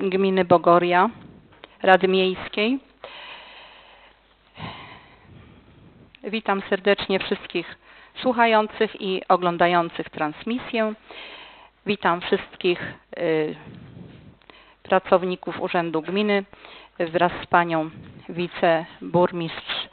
Gminy Bogoria, Rady Miejskiej. Witam serdecznie wszystkich słuchających i oglądających transmisję. Witam wszystkich y, pracowników Urzędu Gminy wraz z panią wiceburmistrz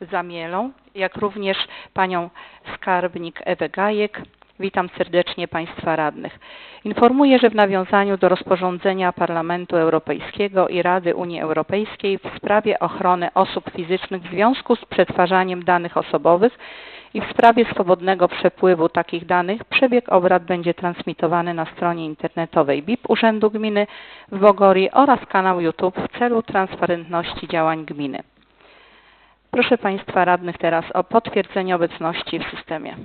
Zamielą, jak również panią skarbnik Ewę Gajek. Witam serdecznie Państwa radnych. Informuję, że w nawiązaniu do rozporządzenia Parlamentu Europejskiego i Rady Unii Europejskiej w sprawie ochrony osób fizycznych w związku z przetwarzaniem danych osobowych i w sprawie swobodnego przepływu takich danych przebieg obrad będzie transmitowany na stronie internetowej BIP Urzędu Gminy w Bogorii oraz kanał YouTube w celu transparentności działań gminy. Proszę Państwa radnych teraz o potwierdzenie obecności w systemie.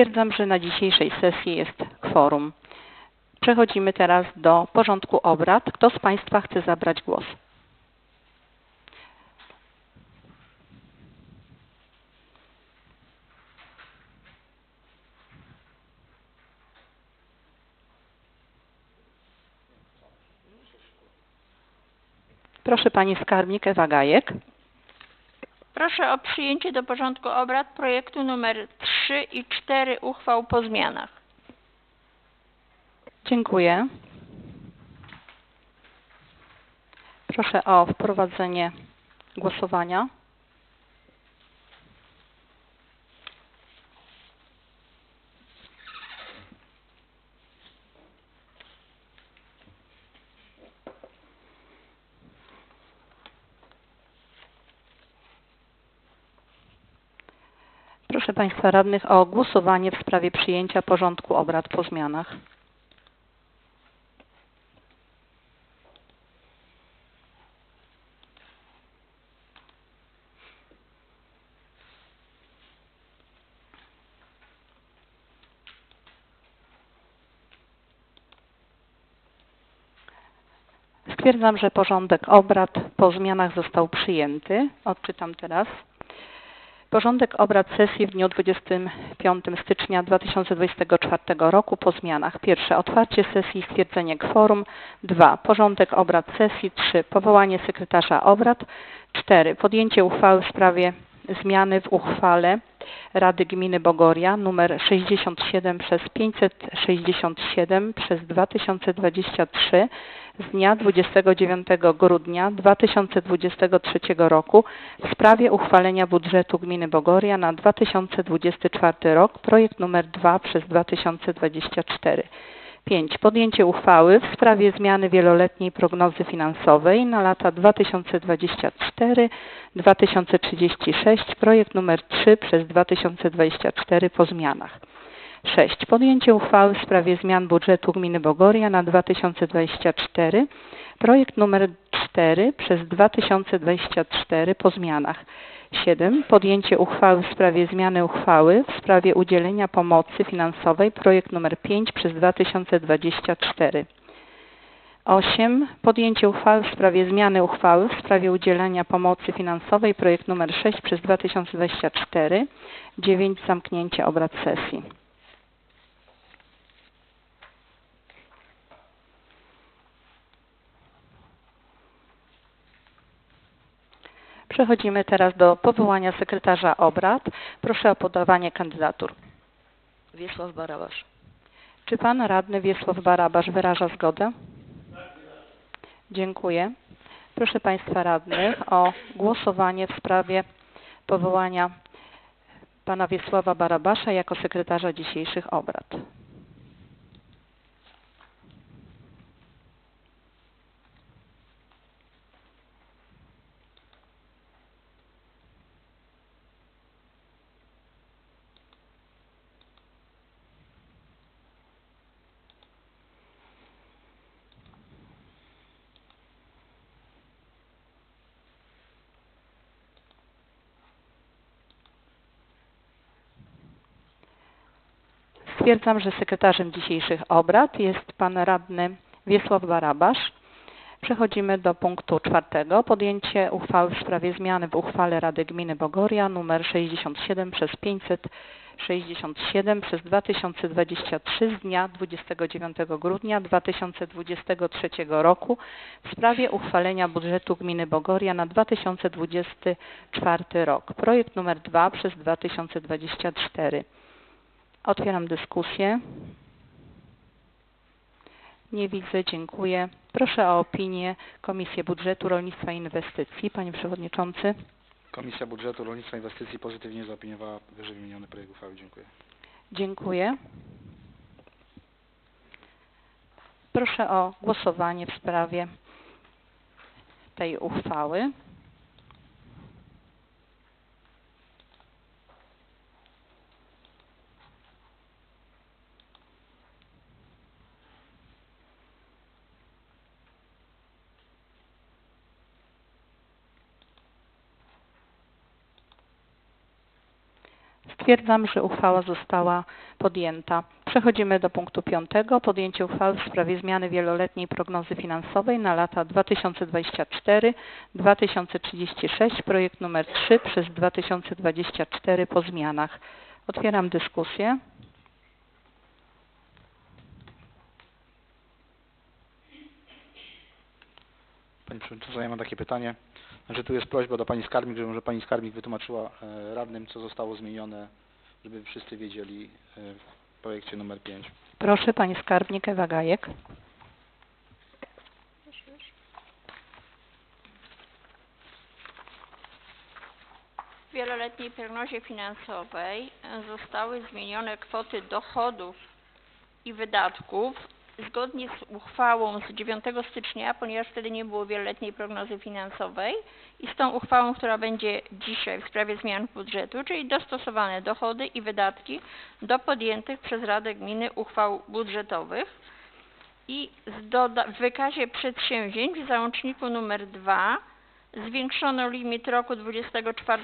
Stwierdzam, że na dzisiejszej sesji jest kworum. Przechodzimy teraz do porządku obrad. Kto z Państwa chce zabrać głos? Proszę Pani Skarbnik Ewa Gajek. Proszę o przyjęcie do porządku obrad projektu numer 3 i 4 uchwał po zmianach. Dziękuję. Proszę o wprowadzenie głosowania. Proszę Państwa radnych o głosowanie w sprawie przyjęcia porządku obrad po zmianach. Stwierdzam, że porządek obrad po zmianach został przyjęty. Odczytam teraz. Porządek obrad sesji w dniu 25 stycznia 2024 roku po zmianach. Pierwsze, otwarcie sesji i stwierdzenie kworum. Dwa, porządek obrad sesji. Trzy, powołanie sekretarza obrad. Cztery, podjęcie uchwały w sprawie zmiany w uchwale Rady Gminy Bogoria nr 67 przez 567 przez 2023 z dnia 29 grudnia 2023 roku w sprawie uchwalenia budżetu Gminy Bogoria na 2024 rok, projekt nr 2 przez 2024. 5. Podjęcie uchwały w sprawie zmiany wieloletniej prognozy finansowej na lata 2024-2036, projekt nr 3 przez 2024 po zmianach. 6. Podjęcie uchwały w sprawie zmian budżetu Gminy Bogoria na 2024, projekt nr 4 przez 2024 po zmianach. 7. Podjęcie uchwały w sprawie zmiany uchwały w sprawie udzielenia pomocy finansowej, projekt nr 5 przez 2024. 8. Podjęcie uchwały w sprawie zmiany uchwały w sprawie udzielenia pomocy finansowej, projekt nr 6 przez 2024. 9. Zamknięcie obrad sesji. Przechodzimy teraz do powołania sekretarza obrad. Proszę o podawanie kandydatur. Wiesław Barabasz. Czy pan radny Wiesław Barabasz wyraża zgodę? Dziękuję. Proszę państwa radnych o głosowanie w sprawie powołania pana Wiesława Barabasza jako sekretarza dzisiejszych obrad. Stwierdzam, że sekretarzem dzisiejszych obrad jest pan radny Wiesław Barabasz. Przechodzimy do punktu czwartego. Podjęcie uchwały w sprawie zmiany w uchwale Rady Gminy Bogoria nr 67 przez 567 przez 2023 z dnia 29 grudnia 2023 roku w sprawie uchwalenia budżetu Gminy Bogoria na 2024 rok. Projekt numer 2 przez 2024. Otwieram dyskusję. Nie widzę, dziękuję. Proszę o opinię Komisję Budżetu, Rolnictwa i Inwestycji. Panie Przewodniczący. Komisja Budżetu Rolnictwa i Inwestycji pozytywnie zaopiniowała wyżej wymieniony projekt uchwały. Dziękuję. Dziękuję. Proszę o głosowanie w sprawie tej uchwały. Stwierdzam, że uchwała została podjęta. Przechodzimy do punktu piątego. Podjęcie uchwały w sprawie zmiany wieloletniej prognozy finansowej na lata 2024-2036, projekt numer 3 przez 2024 po zmianach. Otwieram dyskusję. Pani Przewodnicząca, ja mam takie pytanie. Znaczy tu jest prośba do Pani Skarbnik, żeby może Pani Skarbnik wytłumaczyła e, radnym, co zostało zmienione, żeby wszyscy wiedzieli e, w projekcie numer 5. Proszę, Pani Skarbnik Ewa Gajek. W wieloletniej prognozie finansowej zostały zmienione kwoty dochodów i wydatków zgodnie z uchwałą z 9 stycznia, ponieważ wtedy nie było wieloletniej prognozy finansowej i z tą uchwałą, która będzie dzisiaj w sprawie zmian budżetu, czyli dostosowane dochody i wydatki do podjętych przez Radę Gminy uchwał budżetowych. I w wykazie przedsięwzięć w załączniku numer 2 zwiększono limit roku 24,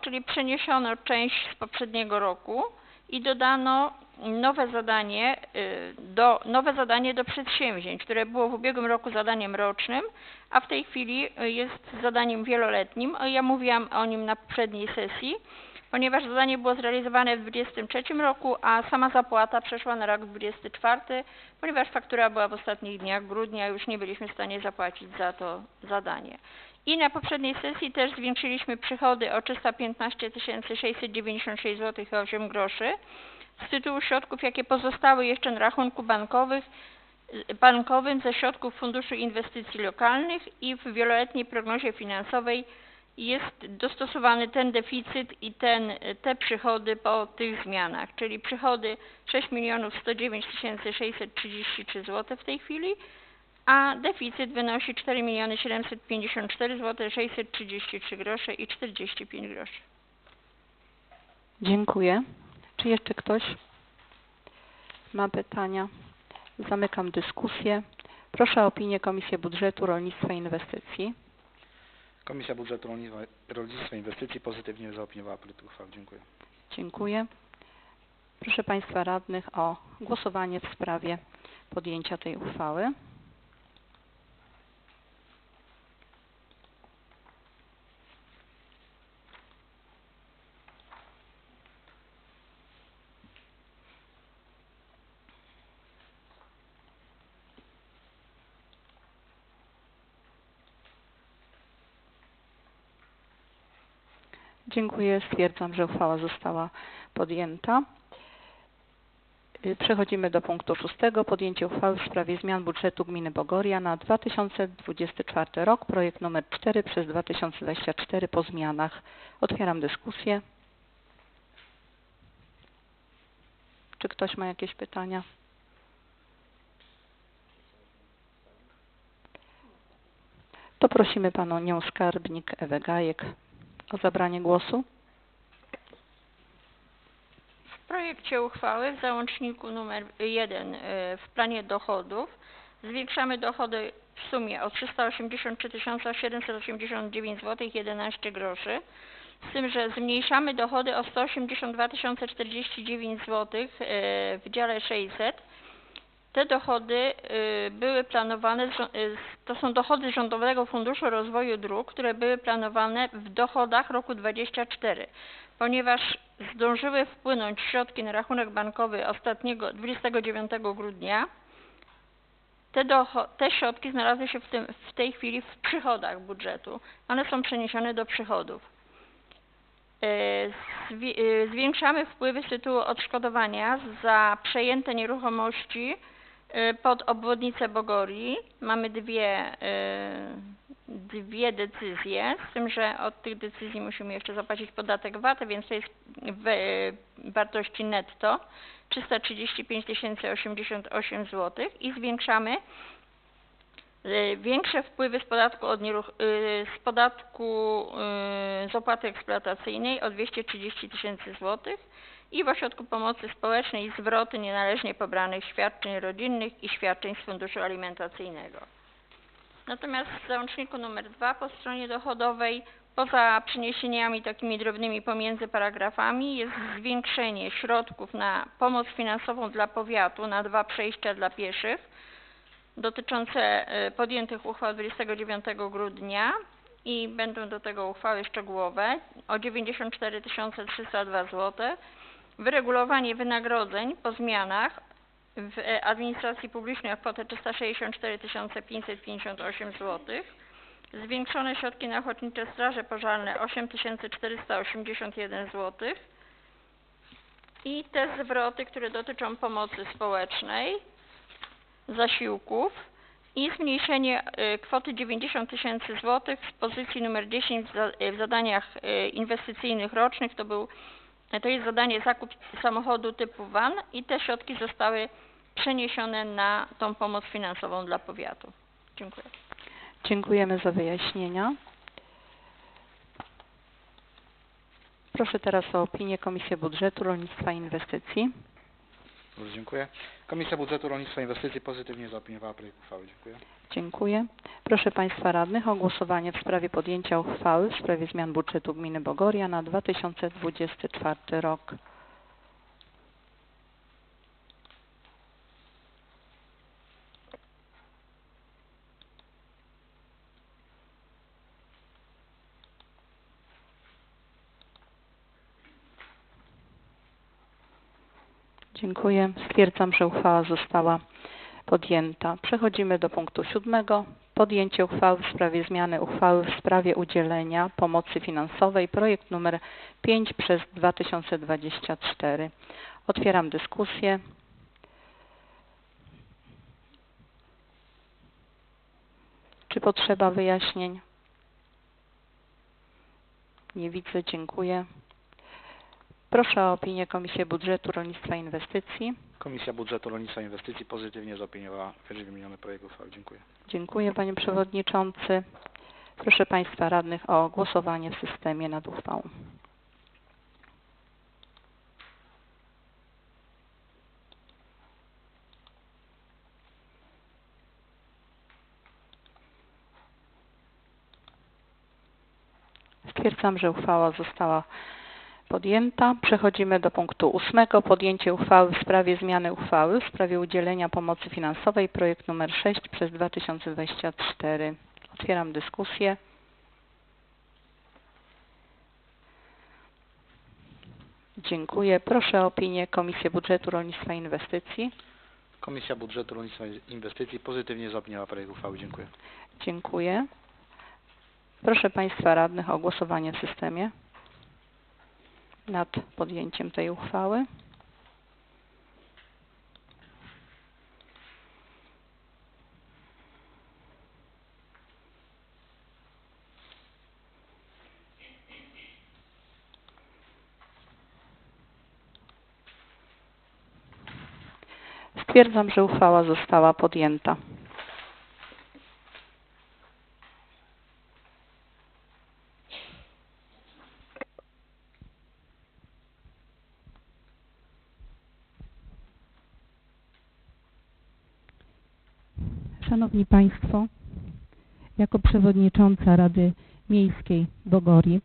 czyli przeniesiono część z poprzedniego roku i dodano nowe zadanie y, do, nowe zadanie do przedsięwzięć, które było w ubiegłym roku zadaniem rocznym, a w tej chwili y, jest zadaniem wieloletnim. O, Ja mówiłam o nim na poprzedniej sesji, ponieważ zadanie było zrealizowane w 2023 roku, a sama zapłata przeszła na rok 2024, ponieważ faktura była w ostatnich dniach grudnia, już nie byliśmy w stanie zapłacić za to zadanie. I na poprzedniej sesji też zwiększyliśmy przychody o 315 696 zł i 8 groszy z tytułu środków, jakie pozostały jeszcze na rachunku bankowych, bankowym ze środków Funduszu Inwestycji Lokalnych i w wieloletniej prognozie finansowej jest dostosowany ten deficyt i ten, te przychody po tych zmianach, czyli przychody 6 109 633 zł w tej chwili, a deficyt wynosi 4 754 zł 633 grosze i 45 groszy. Dziękuję. Czy jeszcze ktoś ma pytania? Zamykam dyskusję. Proszę o opinię Komisji Budżetu, Rolnictwa i Inwestycji. Komisja Budżetu Rolnictwa- i Inwestycji pozytywnie zaopiniowała projekt uchwały. Dziękuję. Dziękuję. Proszę Państwa radnych o głosowanie w sprawie podjęcia tej uchwały. Dziękuję. Stwierdzam, że uchwała została podjęta. Y, Przechodzimy do punktu szóstego. Podjęcie uchwały w sprawie zmian budżetu gminy Bogoria na 2024 rok. Projekt numer 4 przez 2024 po zmianach. Otwieram dyskusję. Czy ktoś ma jakieś pytania? To prosimy panią skarbnik Ewę Gajek o zabranie głosu. W projekcie uchwały w załączniku numer 1 w planie dochodów zwiększamy dochody w sumie o 383 789 zł 11 groszy z tym, że zmniejszamy dochody o 182 049 zł w dziale 600. Te dochody y, były planowane, y, to są dochody Rządowego Funduszu Rozwoju Dróg, które były planowane w dochodach roku 24, ponieważ zdążyły wpłynąć środki na rachunek bankowy ostatniego 29 grudnia. Te, te środki znalazły się w, tym, w tej chwili w przychodach budżetu. One są przeniesione do przychodów. Zwi- e, Zwiększamy wpływy z tytułu odszkodowania za przejęte nieruchomości pod obwodnicę Bogorii. Mamy dwie, e, dwie decyzje, z tym, że od tych decyzji musimy jeszcze zapłacić podatek VAT, więc to jest w e, wartości netto 335 088 zł i zwiększamy y, większe wpływy z podatku od nieruch- y, z podatku y, z opłaty eksploatacyjnej o 230 tysięcy złotych i w ośrodku pomocy społecznej zwroty nienależnie pobranych świadczeń rodzinnych i świadczeń z funduszu alimentacyjnego. Natomiast w załączniku numer 2 po stronie dochodowej poza przeniesieniami takimi drobnymi pomiędzy paragrafami jest zwiększenie środków na pomoc finansową dla powiatu na dwa przejścia dla pieszych dotyczące e, podjętych uchwał 29 grudnia i będą do tego uchwały szczegółowe o 94 302 zł. Wyregulowanie wynagrodzeń po zmianach w e, administracji publicznej o kwotę 364 558 zł. Zwiększone środki na ochotnicze straże pożarne 8481 zł. I te zwroty, które dotyczą pomocy społecznej, zasiłków i zmniejszenie y, kwoty 90 tysięcy złotych z pozycji numer 10 w, za, y, w zadaniach y, inwestycyjnych rocznych. To, był, to jest zadanie zakup samochodu typu van i te środki zostały przeniesione na tą pomoc finansową dla powiatu. Dziękuję. Dziękujemy za wyjaśnienia. Proszę teraz o opinię Komisji Budżetu, Rolnictwa i Inwestycji. Dziękuję. Komisja Budżetu Rolnictwa i Inwestycji pozytywnie zaopiniowała projekt uchwały. Dziękuję. Dziękuję. Proszę Państwa Radnych o głosowanie w sprawie podjęcia uchwały w sprawie zmian budżetu Gminy Bogoria na 2024 rok. Dziękuję. Stwierdzam, że uchwała została podjęta. Przechodzimy do punktu siódmego. Podjęcie uchwały w sprawie zmiany uchwały w sprawie udzielenia pomocy finansowej, projekt numer 5 przez 2024. Otwieram dyskusję. Czy potrzeba wyjaśnień? Nie widzę, dziękuję. Proszę o opinię Komisji Budżetu, Rolnictwa i Inwestycji. Komisja Budżetu Rolnictwa i Inwestycji pozytywnie zaopiniowała wyżej wymieniony projekt uchwały. Dziękuję. Dziękuję Panie Przewodniczący. Proszę Państwa Radnych o głosowanie w systemie nad uchwałą. Stwierdzam, że uchwała została podjęta. Przechodzimy do punktu ósmego. Podjęcie uchwały w sprawie zmiany uchwały w sprawie udzielenia pomocy finansowej, projekt numer 6 przez 2024. Otwieram dyskusję. Dziękuję. Proszę o opinię Komisji Budżetu, Rolnictwa i Inwestycji. Komisja Budżetu Rolnictwa i Inwestycji pozytywnie zaopiniowała projekt uchwały. Dziękuję. Dziękuję. Proszę Państwa Radnych o głosowanie w systemie nad podjęciem tej uchwały. Stwierdzam, że uchwała została podjęta. Szanowni Państwo, jako przewodnicząca Rady Miejskiej Bogorii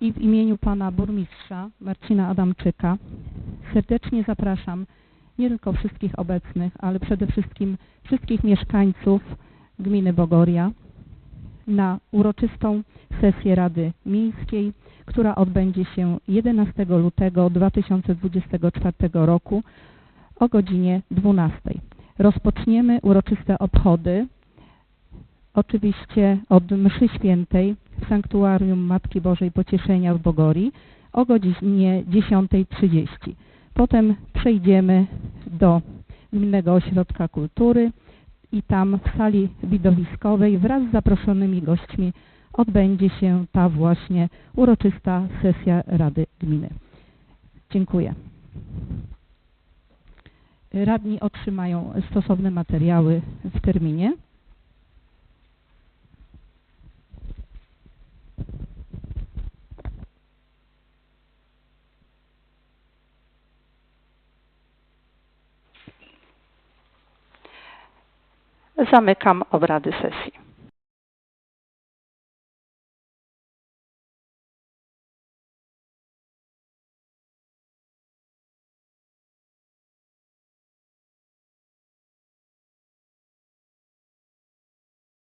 i w imieniu pana burmistrza Marcina Adamczyka serdecznie zapraszam nie tylko wszystkich obecnych, ale przede wszystkim wszystkich mieszkańców gminy Bogoria na uroczystą sesję Rady Miejskiej, która odbędzie się 11 lutego 2024 roku o godzinie 12. Rozpoczniemy uroczyste obchody oczywiście od mszy świętej w Sanktuarium Matki Bożej Pocieszenia w Bogorii o godzinie 10.30. Potem przejdziemy do Gminnego Ośrodka Kultury i tam w sali widowiskowej wraz z zaproszonymi gośćmi odbędzie się ta właśnie uroczysta sesja Rady Gminy. Dziękuję. Radni otrzymają stosowne materiały w terminie. Zamykam obrady sesji.